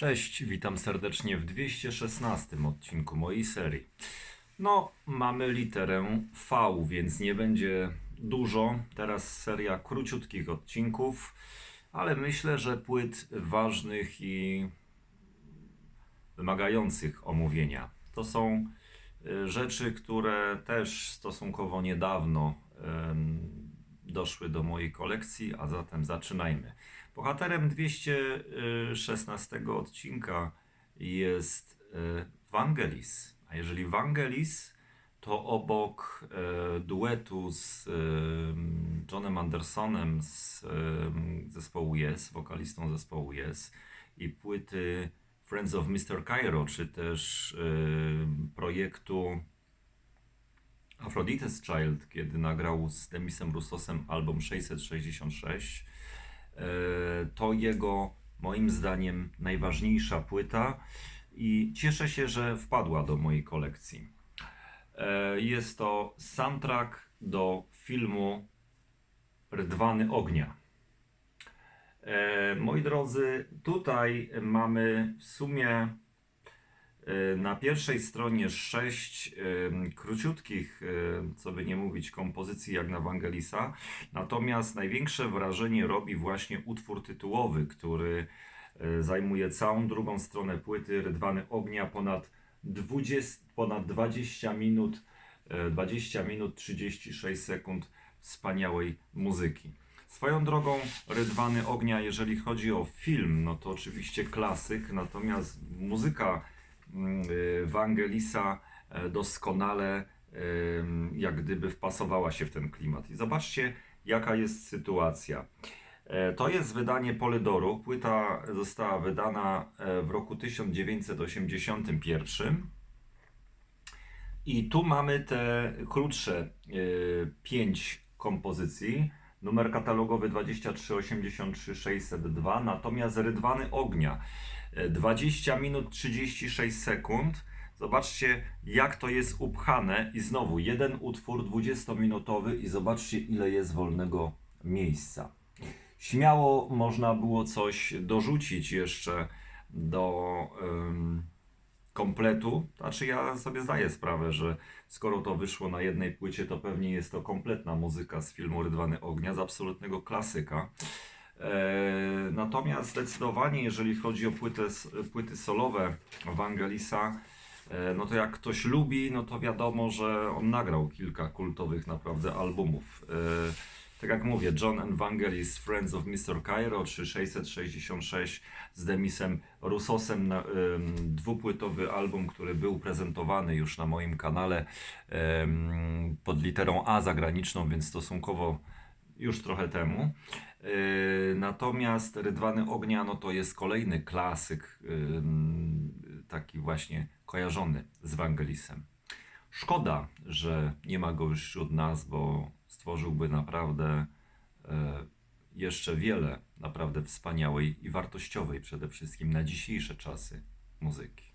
Cześć, witam serdecznie w 216 odcinku mojej serii. No, mamy literę V, więc nie będzie dużo. Teraz seria króciutkich odcinków, ale myślę, że płyt ważnych i wymagających omówienia. To są y, rzeczy, które też stosunkowo niedawno doszły do mojej kolekcji, a zatem zaczynajmy. Bohaterem 216 odcinka jest e, Vangelis. A jeżeli Vangelis, to obok e, duetu z e, Johnem Andersonem z zespołu Yes, wokalistą zespołu Yes i płyty Friends of Mr. Cairo, czy też projektu Aphrodite's Child, kiedy nagrał z Demisem Russosem album 666. E, To jego, moim zdaniem, najważniejsza płyta i cieszę się, że wpadła do mojej kolekcji. E, Jest to soundtrack do filmu Rydwany Ognia. E, Moi drodzy, tutaj mamy w sumie na pierwszej stronie sześć e, króciutkich, e, co by nie mówić, kompozycji jak na Wangelisa. Natomiast największe wrażenie robi właśnie utwór tytułowy, który zajmuje całą drugą stronę płyty Rydwany Ognia, ponad 20, ponad 20 minut, e, 20 minut 36 sekund wspaniałej muzyki. Swoją drogą Rydwany Ognia, jeżeli chodzi o film, no to oczywiście klasyk, natomiast muzyka y, Wangelisa e, doskonale jak gdyby wpasowała się w ten klimat. I zobaczcie, jaka jest sytuacja. E, To jest wydanie Polydoru. Płyta została wydana e, w roku 1981. I tu mamy te krótsze e, pięć kompozycji. Numer katalogowy 2383 602, natomiast Rydwany Ognia e, 20 minut 36 sekund. Zobaczcie, jak to jest upchane, i znowu jeden utwór 20-minutowy, i zobaczcie, ile jest wolnego miejsca. Śmiało można było coś dorzucić jeszcze do kompletu. Znaczy, ja sobie zdaję sprawę, że skoro to wyszło na jednej płycie, to pewnie jest to kompletna muzyka z filmu Rydwany Ognia, z absolutnego klasyka. E, natomiast zdecydowanie, jeżeli chodzi o płytę, płyty solowe Wangelisa, e, no to jak ktoś lubi, no to wiadomo, że on nagrał kilka kultowych naprawdę albumów. E, jak mówię, John and Vangelis Friends of Mr. Cairo, czy 666 z Demisem Russosem, na, dwupłytowy album, który był prezentowany już na moim kanale pod literą A zagraniczną, więc stosunkowo już trochę temu. Yy, natomiast Rydwany Ognia, no to jest kolejny klasyk, taki właśnie kojarzony z Wangelisem. Szkoda, że nie ma go już wśród nas, bo stworzyłby naprawdę e, jeszcze wiele naprawdę wspaniałej i wartościowej przede wszystkim na dzisiejsze czasy muzyki.